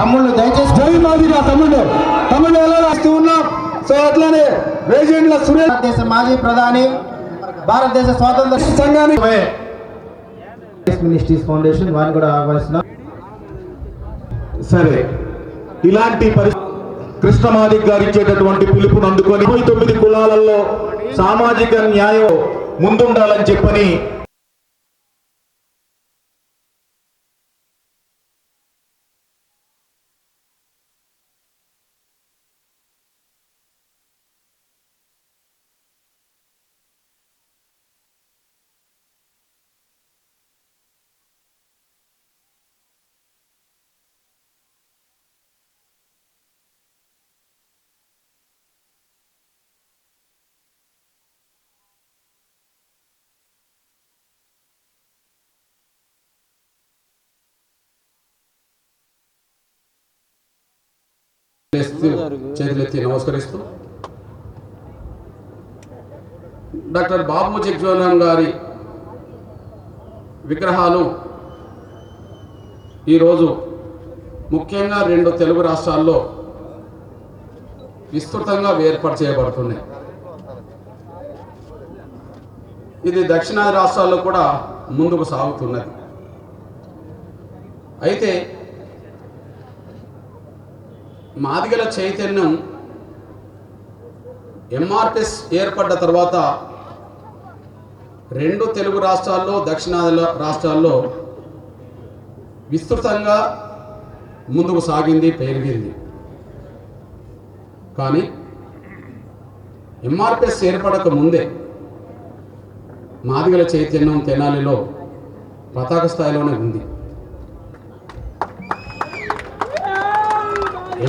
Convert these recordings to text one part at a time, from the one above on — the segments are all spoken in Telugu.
తమ్ముళ్ళు దయచేసి జై తమ్ముళ్ళు. తమ్ముళ్ళు ఎలా రాస్తూ ఉన్నాం సో అట్లానే వేజెంట్ల సురేష్. భారతదేశ మాజీ ప్రధాని భారతదేశ స్వాతంత్ర సంఘానికి మినిస్ట్రీస్ ఫౌండేషన్ వారిని కూడా ఆహ్వానిస్తున్నాం. సరే. ఇలాంటి పరి కృష్ణమాదిక్ గారు ఇచ్చేటటువంటి పిలుపును అందుకొని ఇరవై తొమ్మిది కులాలలో సామాజిక న్యాయం ముందుండాలని చెప్పని చేతులెత్తి నమస్కరిస్తూ. డాక్టర్ బాబు జగ్జీవనం గారి విగ్రహాలు ఈరోజు ముఖ్యంగా రెండు తెలుగు రాష్ట్రాల్లో విస్తృతంగా ఏర్పాటు చేయబడుతున్నాయి. ఇది దక్షిణాది రాష్ట్రాల్లో కూడా ముందుకు సాగుతున్నది. అయితే మాదిగల చైతన్యం ఎంఆర్పిఎస్ ఏర్పడ్డ తర్వాత రెండు తెలుగు రాష్ట్రాల్లో దక్షిణాది రాష్ట్రాల్లో విస్తృతంగా ముందుకు సాగింది పెరిగింది. కానీ ఎంఆర్పిఎస్ ఏర్పడక ముందే మాదిగల చైతన్యం తెనాలిలో పతాక స్థాయిలోనే ఉంది.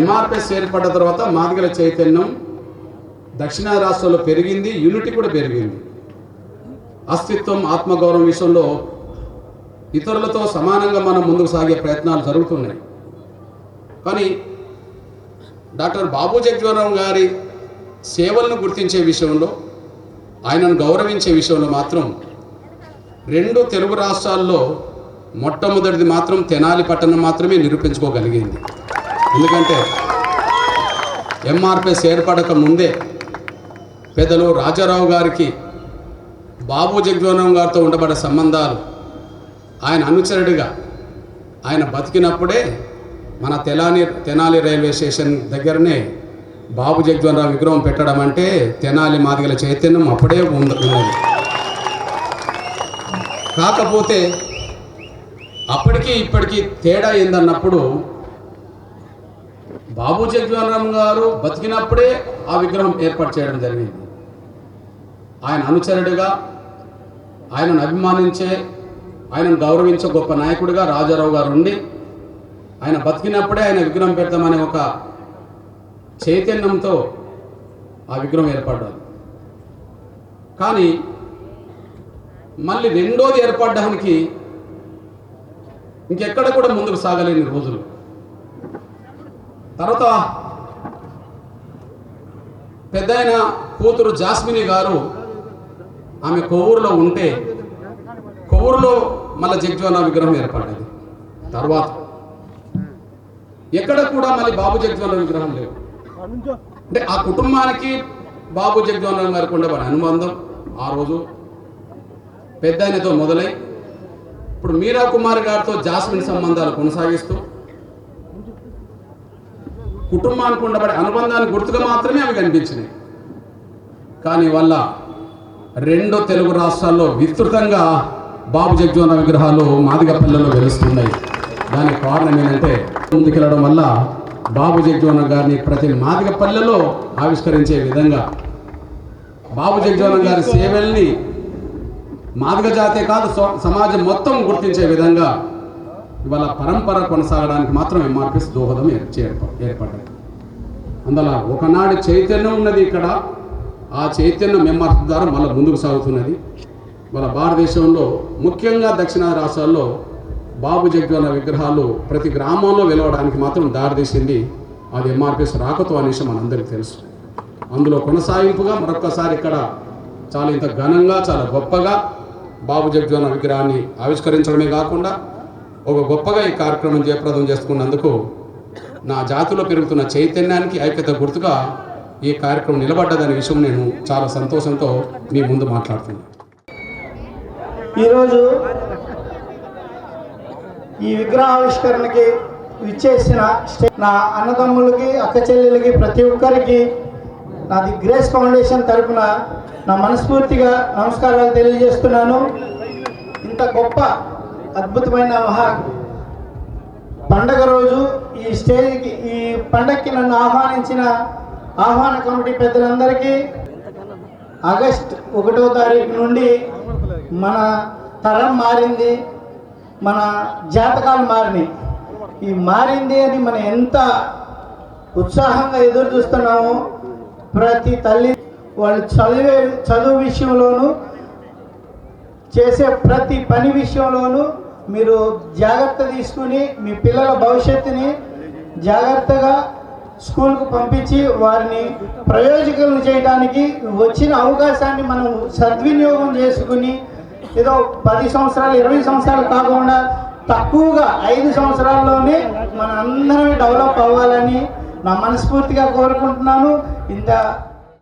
ఎంఆర్పిఎస్ ఏర్పడ్డ తర్వాత మాదిగల చైతన్యం దక్షిణ రాష్ట్రంలో పెరిగింది యూనిటీ కూడా పెరిగింది. అస్తిత్వం ఆత్మగౌరవం విషయంలో ఇతరులతో సమానంగా మనం ముందుకు సాగే ప్రయత్నాలు జరుగుతున్నాయి. కానీ డాక్టర్ బాబు జగ్జీవనరావు గారి సేవలను గుర్తించే విషయంలో ఆయనను గౌరవించే విషయంలో మాత్రం రెండు తెలుగు రాష్ట్రాల్లో మొట్టమొదటిది మాత్రం తెనాలి పట్టణం మాత్రమే నిరూపించుకోగలిగింది. ఎందుకంటే ఎంఆర్పిఎస్ ఏర్పడక ముందే పెద్దలు రాజారావు గారికి బాబు జగజీవనం గారితో ఉండబడే సంబంధాలు ఆయన అనుచరుడిగా ఆయన బతికినప్పుడే మన తెలాని తెనాలి రైల్వే స్టేషన్ దగ్గరనే బాబు జగజీవనరావు విగ్రహం పెట్టడం అంటే తెనాలి మాదిగల చైతన్యం అప్పుడే ఉంది ఉన్నది. కాకపోతే అప్పటికి ఇప్పటికీ తేడా ఏందన్నప్పుడు బాబు జగ్జీవనరామ్ గారు బతికినప్పుడే ఆ విగ్రహం ఏర్పాటు చేయడం జరిగింది. ఆయన అనుచరుడిగా ఆయనను అభిమానించే ఆయనను గౌరవించే గొప్ప నాయకుడిగా రాజారావు గారు ఉండి ఆయన బతికినప్పుడే ఆయన విగ్రహం పెడతామనే ఒక చైతన్యంతో ఆ విగ్రహం ఏర్పడ్డాలి కానీ మళ్ళీ రెండోది ఏర్పడడానికి ఇంకెక్కడ కూడా ముందుకు సాగలేని రోజులు. తర్వాత పెద్దాయన కూతురు జాస్మిని గారు ఆమె కొవ్వూరులో ఉంటే కొవ్వూరులో మళ్ళీ జగ్జీవన విగ్రహం ఏర్పడింది తర్వాత ఎక్కడ కూడా మళ్ళీ బాబు జగ్జీవన విగ్రహం లేవు. అంటే ఆ కుటుంబానికి బాబు జగ్జీవన గారికి ఉండబడి అనుబంధం ఆ రోజు పెద్దాయనతో మొదలై ఇప్పుడు మీరా కుమార్ గారితో జాస్మిన్ సంబంధాలు కొనసాగిస్తూ కుటుంబానికి ఉండబడే అనుబంధాన్ని గుర్తుగా మాత్రమే అవి కనిపించినాయి. కానీ వల్ల రెండు తెలుగు రాష్ట్రాల్లో విస్తృతంగా బాబు జగ్జోన విగ్రహాలు మాదిగ పల్లెల్లో వెలుస్తున్నాయి. దానికి కారణం ఏంటంటే ముందుకెళ్ళడం వల్ల బాబు జగ్జోన గారిని ప్రతి మాదిగ పల్లెలో ఆవిష్కరించే విధంగా బాబు జగ్జోన గారి సేవల్ని మాదిగ జాతే కాదు సమాజం మొత్తం గుర్తించే విధంగా ఇవాళ పరంపర కొనసాగడానికి మాత్రం ఎంఆర్పిఎస్ దోహదం ఏర్- ఏర్పడ్డాయి. అందులో ఒకనాడు చైతన్యం ఉన్నది ఇక్కడ ఆ చైతన్యం ఎంఆర్పి ద్వారా మళ్ళీ ముందుకు సాగుతున్నది. మన భారతదేశంలో ముఖ్యంగా దక్షిణాది రాష్ట్రాల్లో బాబు జగ్జీవన విగ్రహాలు ప్రతి గ్రామంలో వెలవడానికి మాత్రం దారితీసింది. అది ఎంఆర్పిఎస్ రాకతో అనేసి మనందరికీ తెలుసు. అందులో కొనసాగింపుగా మరొక్కసారి ఇక్కడ చాలా ఇంత ఘనంగా చాలా గొప్పగా బాబు జగ్జీవన విగ్రహాన్ని ఆవిష్కరించడమే కాకుండా ఒక గొప్పగా ఈ కార్యక్రమం జయప్రదం చేసుకున్నందుకు నా జాతిలో పెరుగుతున్న చైతన్యానికి ఐక్యత గుర్తుగా ఈ కార్యక్రమం నిలబడ్డదనే విషయం నేను చాలా సంతోషంతో మీ ముందు మాట్లాడుతున్నాను. ఈరోజు ఈ విగ్రహావిష్కరణకి ఇచ్చేసిన నా అన్నదమ్ములకి అక్క చెల్లెలకి ప్రతి ఒక్కరికి నాది గ్రేస్ ఫౌండేషన్ తరపున నా మనస్ఫూర్తిగా నమస్కారాలు తెలియజేస్తున్నాను. ఇంత గొప్ప అద్భుతమైన మహా పండగ రోజు ఈ స్టేజ్కి ఈ పండగకి నన్ను ఆహ్వానించిన ఆహ్వాన కమిటీ పెద్దలందరికీ ఆగస్ట్ ఒకటో తారీఖు నుండి మన తరం మారింది మన జాతకాలు మారినాయి. ఈ మారింది అని మనం ఎంత ఉత్సాహంగా ఎదురు చూస్తున్నామో ప్రతి తల్లి వాళ్ళు చదివే చదువు విషయంలోనూ చేసే ప్రతి పని విషయంలోనూ మీరు జాగ్రత్త తీసుకుని మీ పిల్లల భవిష్యత్తుని జాగ్రత్తగా స్కూల్కు పంపించి వారిని ప్రయోజకులను చేయడానికి వచ్చిన అవకాశాన్ని మనం సద్వినియోగం చేసుకుని ఏదో పది సంవత్సరాలు ఇరవై సంవత్సరాలు కాకుండా తక్కువగా ఐదు సంవత్సరాల్లోనే మన అందరం డెవలప్ అవ్వాలని నా మనస్ఫూర్తిగా కోరుకుంటున్నాను. ఇంత